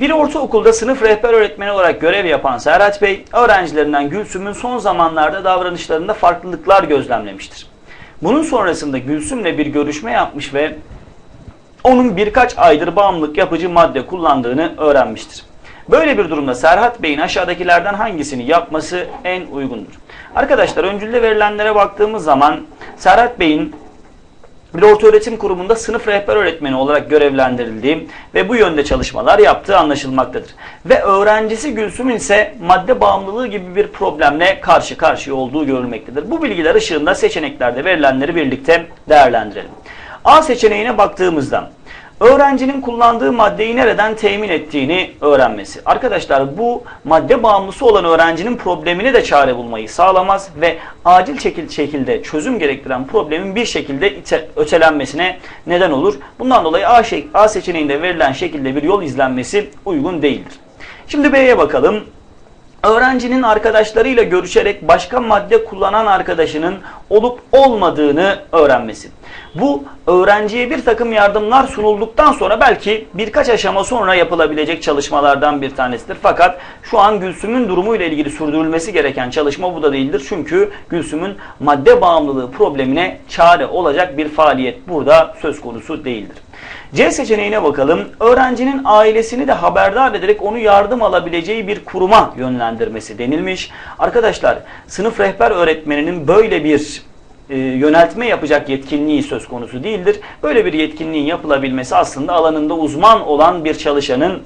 Bir ortaokulda sınıf rehber öğretmeni olarak görev yapan Serhat Bey, öğrencilerinden Gülsüm'ün son zamanlarda davranışlarında farklılıklar gözlemlemiştir. Bunun sonrasında Gülsüm'le bir görüşme yapmış ve onun birkaç aydır bağımlılık yapıcı madde kullandığını öğrenmiştir. Böyle bir durumda Serhat Bey'in aşağıdakilerden hangisini yapması en uygundur? Arkadaşlar öncülde verilenlere baktığımız zaman Serhat Bey'in bir ortaöğretim kurumunda sınıf rehber öğretmeni olarak görevlendirildiği ve bu yönde çalışmalar yaptığı anlaşılmaktadır. Ve öğrencisi Gülsüm'ün ise madde bağımlılığı gibi bir problemle karşı karşıya olduğu görülmektedir. Bu bilgiler ışığında seçeneklerde verilenleri birlikte değerlendirelim. A seçeneğine baktığımızda öğrencinin kullandığı maddeyi nereden temin ettiğini öğrenmesi. Arkadaşlar bu madde bağımlısı olan öğrencinin problemine de çare bulmayı sağlamaz ve acil şekil, şekilde çözüm gerektiren problemin bir şekilde ötelenmesine neden olur. Bundan dolayı A, şek, A seçeneğinde verilen şekilde bir yol izlenmesi uygun değildir. Şimdi B'ye bakalım. Öğrencinin arkadaşlarıyla görüşerek başka madde kullanan arkadaşının olup olmadığını öğrenmesi. Bu öğrenciye bir takım yardımlar sunulduktan sonra belki birkaç aşama sonra yapılabilecek çalışmalardan bir tanesidir. Fakat şu an Gülsüm'ün durumuyla ilgili sürdürülmesi gereken çalışma bu da değildir. Çünkü Gülsüm'ün madde bağımlılığı problemine çare olacak bir faaliyet burada söz konusu değildir. C seçeneğine bakalım. Öğrencinin ailesini de haberdar ederek onu yardım alabileceği bir kuruma yönlendirmesi denilmiş. Arkadaşlar sınıf rehber öğretmeninin böyle bir e, yöneltme yapacak yetkinliği söz konusu değildir. Böyle bir yetkinliğin yapılabilmesi aslında alanında uzman olan bir çalışanın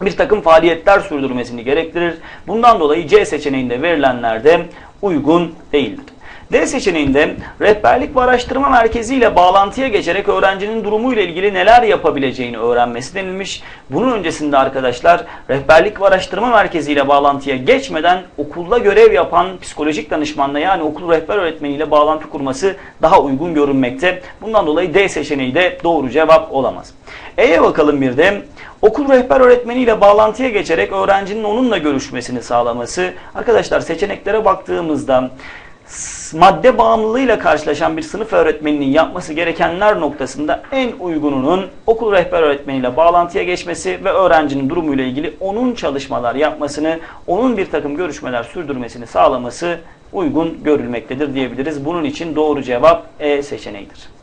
bir takım faaliyetler sürdürmesini gerektirir. Bundan dolayı C seçeneğinde verilenler de uygun değildir. D seçeneğinde rehberlik ve araştırma merkezi ile bağlantıya geçerek öğrencinin durumuyla ilgili neler yapabileceğini öğrenmesi denilmiş. Bunun öncesinde arkadaşlar rehberlik ve araştırma merkezi ile bağlantıya geçmeden okulda görev yapan psikolojik danışmanla yani okul rehber öğretmeniyle bağlantı kurması daha uygun görünmekte. Bundan dolayı D seçeneği de doğru cevap olamaz. E'ye bakalım bir de. Okul rehber öğretmeniyle bağlantıya geçerek öğrencinin onunla görüşmesini sağlaması. Arkadaşlar seçeneklere baktığımızda madde bağımlılığıyla karşılaşan bir sınıf öğretmeninin yapması gerekenler noktasında en uygununun okul rehber öğretmeniyle bağlantıya geçmesi ve öğrencinin durumuyla ilgili onun çalışmalar yapmasını, onun bir takım görüşmeler sürdürmesini sağlaması uygun görülmektedir diyebiliriz. Bunun için doğru cevap E seçeneğidir.